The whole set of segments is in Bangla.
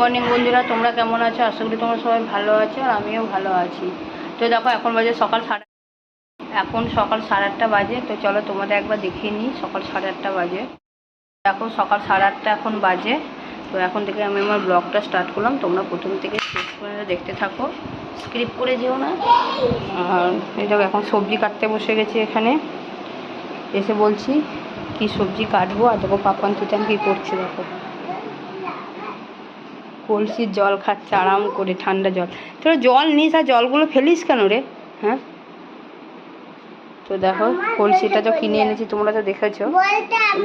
মর্নিং বন্ধুরা। তোমরা কেমন আছো? আশা করি তোমরা সবাই ভালো আছো আর আমিও ভালো আছি। তো দেখো, এখন বাজে সকাল সাড়ে এখন সকাল সাড়ে আটটা বাজে। তো চলো তোমাদের একবার দেখিয়ে নিই, সকাল সাড়ে আটটা বাজে। দেখো, সকাল সাড়ে আটটা এখন বাজে। তো এখন থেকে আমি আমার ব্লগটা স্টার্ট করলাম। তোমরা প্রথম থেকে শেষ পর্যন্ত দেখতে থাকো। স্ক্রিপ করে যেও না। আর এই দেখো, এখন সবজি কাটতে বসে গেছি এখানে। এসে বলছি, কি সবজি কাটবো? আর দেখো পাপান তুতান কি করছে, দেখো। কলসির জল খাচ্ছে আরাম করে ঠান্ডা জল। তোরা জল নিস আর জলগুলো ফেলিস কেন রে? হ্যাঁ? তো দেখো কলসিটা তো কিনে এনেছি তোমরা তো দেখেছ।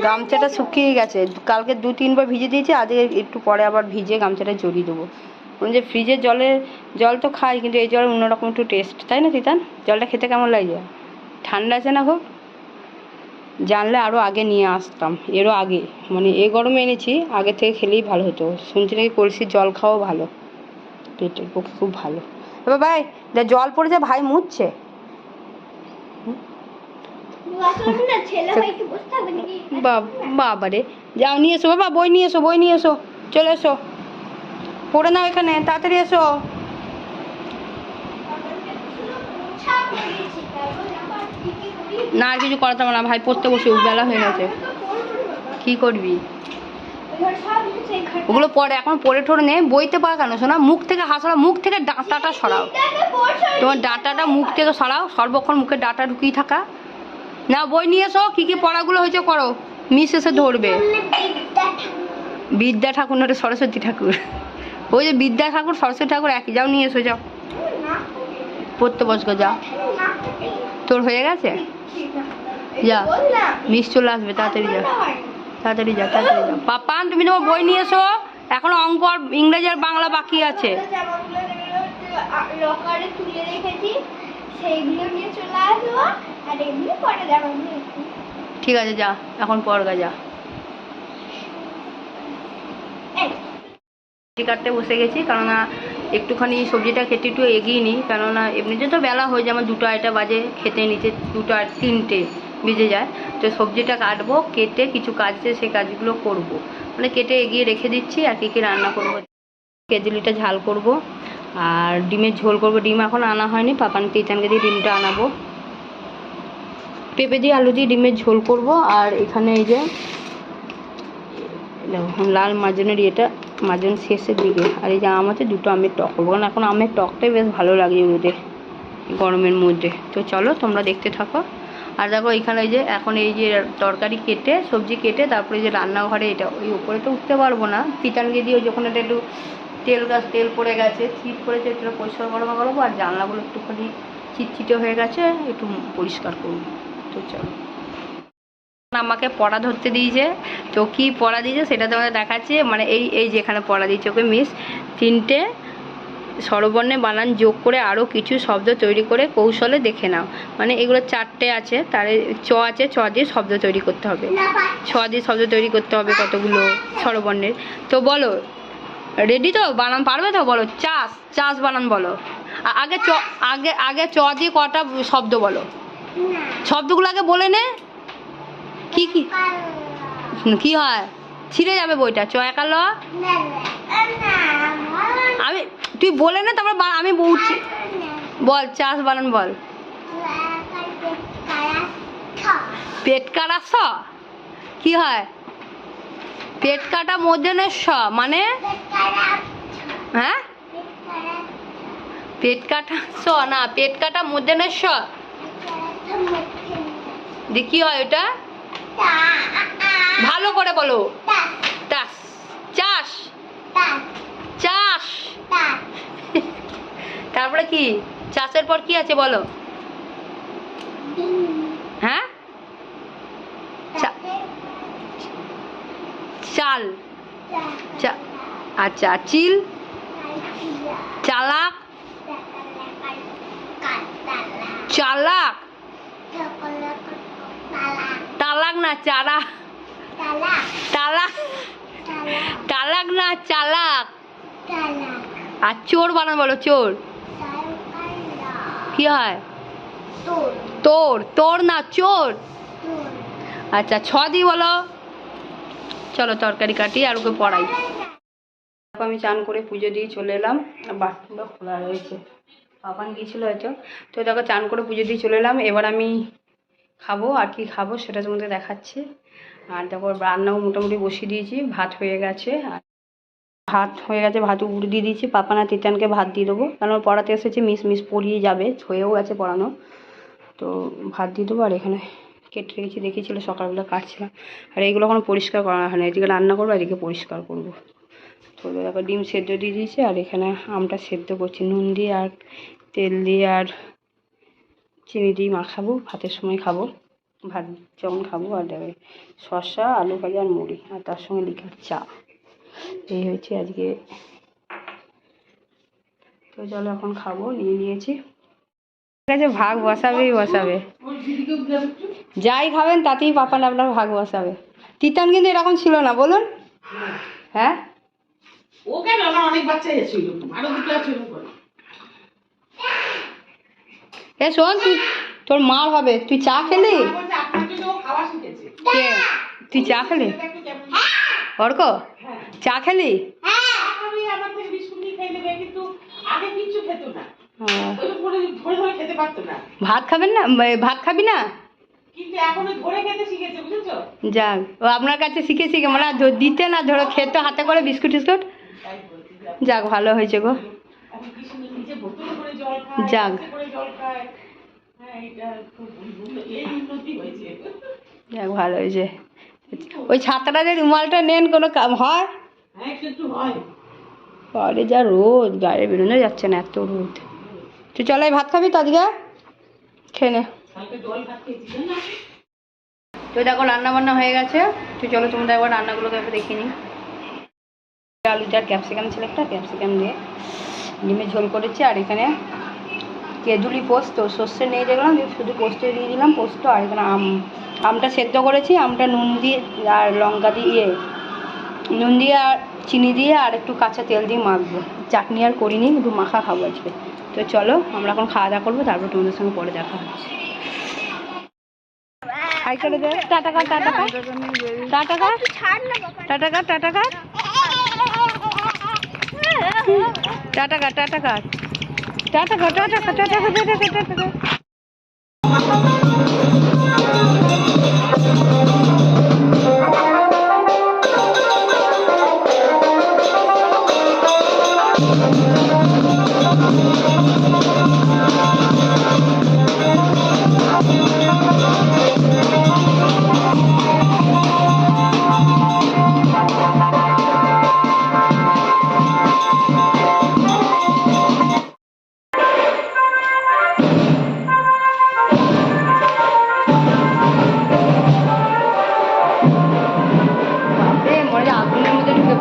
গামছাটা শুকিয়ে গেছে কালকে দু তিনবার ভিজে দিয়েছি আজকে একটু পরে আবার ভিজে গামছাটা জড়িয়ে দেবো। যে ফ্রিজের জলের জল তো খাই কিন্তু এই জল অন্যরকম একটু টেস্ট তাই না তিতান? জলটা খেতে কেমন লাগে? ঠান্ডা আছে না খুব? জানলে আরও আগে নিয়ে আসতাম। এরও আগে। মানে এ গরমে এনেছি আগে থেকে খেলেই ভালো হতো। শুনছি নাকি কলসির জল খাওয়াও ভালো। পেটের পক্ষে খুব ভালো। এবার ভাই যা জল পড়েছে ভাই মুছছে? বা- বাবারে। যাও নিয়ে এসো বাবা বই নিয়ে এসো বই নিয়ে এসো। চলে এসো। পড়ে নাও এখানে তাড়াতাড়ি এসো। না আর কিছু করাতে হবে না, ভাই পড়তে বসে বেলা হয়ে গেছে। কি করবি? ওগুলো পরে, এখন পড়ে ঠোরে নে, বইতে পার কেন শোনা? মুখ থেকে হাসড়া মুখ থেকে ডাঁটাটা সরাও। তোমার ডাটাটা মুখ থেকে সরাও, সর্বক্ষণ মুখে ডাটা ঢুকিয়ে থাকা। না, বই নিয়ে এসো, কী কী পড়াগুলো হয়েছে করো। মিস এসে ধরবে। বিদ্যা ঠাকুর না সরস্বতী ঠাকুর। ওই যে বিদ্যা ঠাকুর, সরস্বতী ঠাকুর, একই। যাও, নিয়ে এসো, যাও। পড়তে বসগো যাও। তোর হয়ে গেছে? যা মিস চলে আসবে তাড়াতাড়ি যা। তাড়াতাড়ি যা তাড়াতাড়ি যা। পাপান তুমি তোমার বই নিয়ে এসো। এখনও অঙ্ক আর ইংরেজি আর বাংলা বাকি আছে। লকারে তুলে রেখেছি সেইগুলো নিয়ে চলে আসব আর এগুলো পরে দেখাবো ঠিক আছে যা এখন পড়গা যা। কাটতে বসে গেছি কেননা একটুখানি সবজিটা খেতে একটু এগিয়ে নিই, কেননা এমনিতে তো বেলা হয়ে যায়, আমার দুটো আড়াইটা বাজে খেতে নিতে দুটো আর তিনটে বেজে যায়। তো সবজিটা কাটবো, কেটে কিছু কাজ সেই কাজগুলো করব। মানে কেটে এগিয়ে রেখে দিচ্ছি, আর কী কী রান্না করব। কেজুলিটা ঝাল করব, আর ডিমের ঝোল করব। ডিম এখন আনা হয়নি, পাপান তিতানকে দিয়ে ডিমটা আনাবো। পেঁপে দিয়ে আলু দিয়ে ডিমের ঝোল করব, আর এখানে এই যে লাল মাজনের ইয়েটা মাজন শেষের দিকে আর এই যে আম আছে, দুটো আমের টক করব। কারণ এখন আমের টকটাই বেশ ভালো লাগে রোদে গরমের মধ্যে। তো চলো, তোমরা দেখতে থাকো। আর দেখো, এখানে যে, এখন এই যে তরকারি কেটে, সবজি কেটে, তারপরে যে রান্নাঘরে এটা, ওই উপরে তো উঠতে পারব না। তিতানকে দিয়ে যখন এটা একটু তেল গাছ, তেল পড়ে গেছে, ছিট পড়েছে একটু পরিষ্কার গরমা করব। আর জানলাগুলো একটুখানি চিটচিটে হয়ে গেছে, একটু পরিষ্কার করব। তো চলো। আমাকে পড়া ধরতে দিয়েছে তো কি পড়া দিয়েছে সেটা তোমাদের দেখাচ্ছি মানে এই এই যেখানে পড়া দিয়েছে ওকে মিস তিনটে স্বরবর্ণে বানান যোগ করে আরও কিছু শব্দ তৈরি করে কৌশলে দেখে নাও মানে এগুলো চারটে আছে তার চ আছে চ দিয়ে শব্দ তৈরি করতে হবে ছ দিয়ে শব্দ তৈরি করতে হবে কতগুলো স্বরবর্ণের তো বলো রেডি তো? বানান পারবে তো? বলো চাষ চাষ বানান বলো আগে চ আগে আগে চ দিয়ে কটা শব্দ বলো শব্দগুলো আগে বলে নে। কি কি? কি হয়? ছিঁড়ে যাবে বইটা। চ একা ল। আমি তুই বলে না তারপর আমি বলছি বল চাষ বানান বল। পেট কাটা স? কি হয়? পেট কাটা মধ্যনের স মানে? হ্যাঁ? পেট কাটা স না পেট কাটা মধ্যনের স। কি হয় ওটা ভালো করে বলো। টাস। চাষ চাষ তারপরে কি? চাষের পর কি আছে বলো? হ্যাঁ? চাল। চা- আচ্ছা চিল? চালাক? চালাক তালাক না চারা তালাক তালাক না, চালাক। আর চোর বানান বলো, চোর। কি হয়? তোর তোর না, চোর। আচ্ছা ছ দি বলো। চলো, তরকারি কাটি আর ওকে পড়াই। আমি চান করে পুজো দিয়ে চলে এলাম। বাথরুমটা খোলা রয়েছে। পাপান গিয়েছিল হয়তো। তো দেখো, চান করে পুজো দিয়ে চলে এলাম। এবার আমি খাব, আর কি খাব সেটা তোমাদের দেখাচ্ছি। আর তারপর রান্নাও মোটামুটি বসিয়ে দিয়েছি, ভাত হয়ে গেছে। আর ভাত হয়ে গেছে, ভাত উপরে দিয়ে দিয়েছি। পাপানা তিতানকে ভাত দিয়ে দেবো, কারণ পড়াতে এসেছে, মিস মিস পড়িয়ে যাবে, হয়েও গেছে পড়ানো। তো ভাত দিয়ে দেবো, আর এখানে কেটে রেখেছি, দেখিয়েছিল, সকালবেলা কাটছিলাম। আর এইগুলো এখন পরিষ্কার করা হয় না, এদিকে রান্না করব, এদিকে পরিষ্কার করব। তো তারপর ডিম সেদ্ধ দিয়ে দিয়েছি, আর এখানে আমটা সেদ্ধ করছি, নুন দিয়ে আর তেল দিয়ে আর চিনি দিয়ে মাখাবো ভাতের সময় খাব। ভাত যখন খাব আর দেবে। শসা, আলু ভাজা আর মুড়ি, আর তার সঙ্গে লিখার চা। এই হয়েছে আজকে। তো চলো এখন খাব, নিয়ে নিয়েছি। ঠিক আছে, ভাগ বসাবেই বসাবে। যাই খাবেন, তাতেই পাপান আপনার ভাগ বসাবে। তিতান কিন্তু এরকম ছিল না, বলুন। হ্যাঁ? ও অনেক বাচ্চা করে। এ শোন তুই তোর মার হবে। তুই চা খেলি? কে? তুই চা খেলি? অর্ক চা খেলি? ভাত খাবেন না? ভাত খাবি না? যাক ও আপনার কাছে শিখে শিখে মানে দিতে না ধরো খেতে হাতে করে বিস্কুট টিস্কুট যাক ভালো হয়েছে গো। হয়েছে। যাক ভালো হয়েছে। ওই ছাতাটা যে রুমালটা নেন কোনো কাম হয়? হ্যাঁ একটু একটু হয়। আরে যা রোদ গায়ে বেরোনো যাচ্ছে না এত রোদ। তুই চলো ভাত খাবি তো আজকে? খেয়ে নে। না তো দেখো রান্না বান্না হয়ে গেছে। তো চলো তোমরা একবার রান্নাগুলোকে একবার দেখে নিই। আলু যার ক্যাপসিকাম ছিল একটা ক্যাপসিকাম দিয়ে ডিমের ঝোল করেছি আর এখানে কেজুলি পোস্ত, সর্ষে নেই দেখলাম শুধু পোস্ত দিয়ে দিলাম, পোস্ত আর এখানে আম। আমটা সেদ্ধ করেছি, আমটা নুন দিয়ে আর লঙ্কা দিয়ে। নুন দিয়ে আর চিনি দিয়ে আর একটু কাঁচা তেল দিয়ে মাখবো। চাটনি আর করিনি একটু মাখা খাব আজকে। তো চলো, আমরা এখন খাওয়া দাওয়া করব, তারপর তোমাদের সঙ্গে পরে দেখা হচ্ছে। টাটা কর টাটা কর। টাটা কর। টাটা কর, টাটা টাটা টাটা কর টাটা কর টাটা কর টাটা কর টাটা কর বাপরে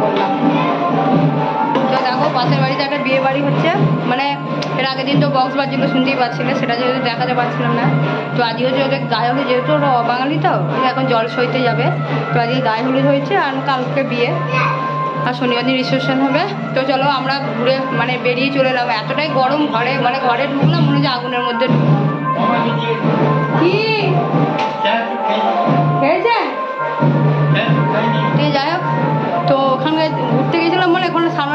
পড়লাম তো দেখো পাশের বাড়িতে একটা বিয়ে বাড়ি হচ্ছে। মানে এর আগের দিন তো বক্স বাজছিল শুনতেই পাচ্ছিলে সেটা যেহেতু দেখাতে পারছিলাম না। তো আজকে হচ্ছে ওদের গায়ে হলুদ যেহেতু ওরা অবাঙালি তো এখন জল সইতে যাবে। তো আজকে গায়ে হলুদ হয়েছে আর কালকে বিয়ে। আর শনিবার দিন রিসেপশন হবে। তো চলো আমরা ঘুরে মানে বেরিয়ে চলে এলাম। এতটাই গরম ঘরে মানে ঘরে ঢুকলাম মনে হচ্ছে আগুনের মধ্যে। কি? খেয়েছেন দিয়ে যাই হোক।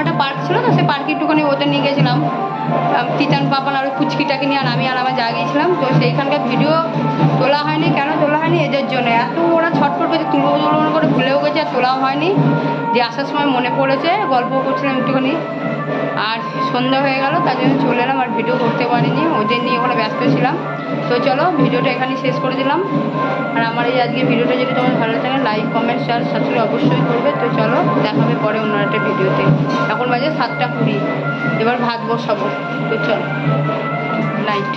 একটা পার্ক ছিল তো, সেই পার্কে একটুখানি ওদের নিয়ে গেছিলাম। তিতান পাপান আর পুচকিটাকে নিয়ে আর আমি আর আমার যা গিয়েছিলাম, তো সেইখানকার ভিডিও তোলা হয়নি। কেন তোলা হয়নি? এদের জন্য। এত ওরা ছটফট করছে তুলবো তুলো করে ভুলেও গেছে, আর তোলাও হয়নি। যে আসার সময় মনে পড়েছে, গল্প করছিলাম একটুখানি। আর সন্ধ্যা হয়ে গেল, তার জন্য চলে এলাম আর ভিডিও করতে পারিনি, ওদের নিয়ে ওখানে ব্যস্ত ছিলাম। তো চলো, ভিডিওটা এখানে শেষ করে দিলাম। আর আমার এই আজকে ভিডিওটা যদি তোমার ভালো লাগে লাইক কমেন্ট শেয়ার সাবস্ক্রাইব অবশ্যই করবে। তো চলো, দেখা হবে পরে অন্য একটা ভিডিওতে। এখন বাজে সাতটা কুড়ি, এবার ভাত বসাবো। তো চলো লাইট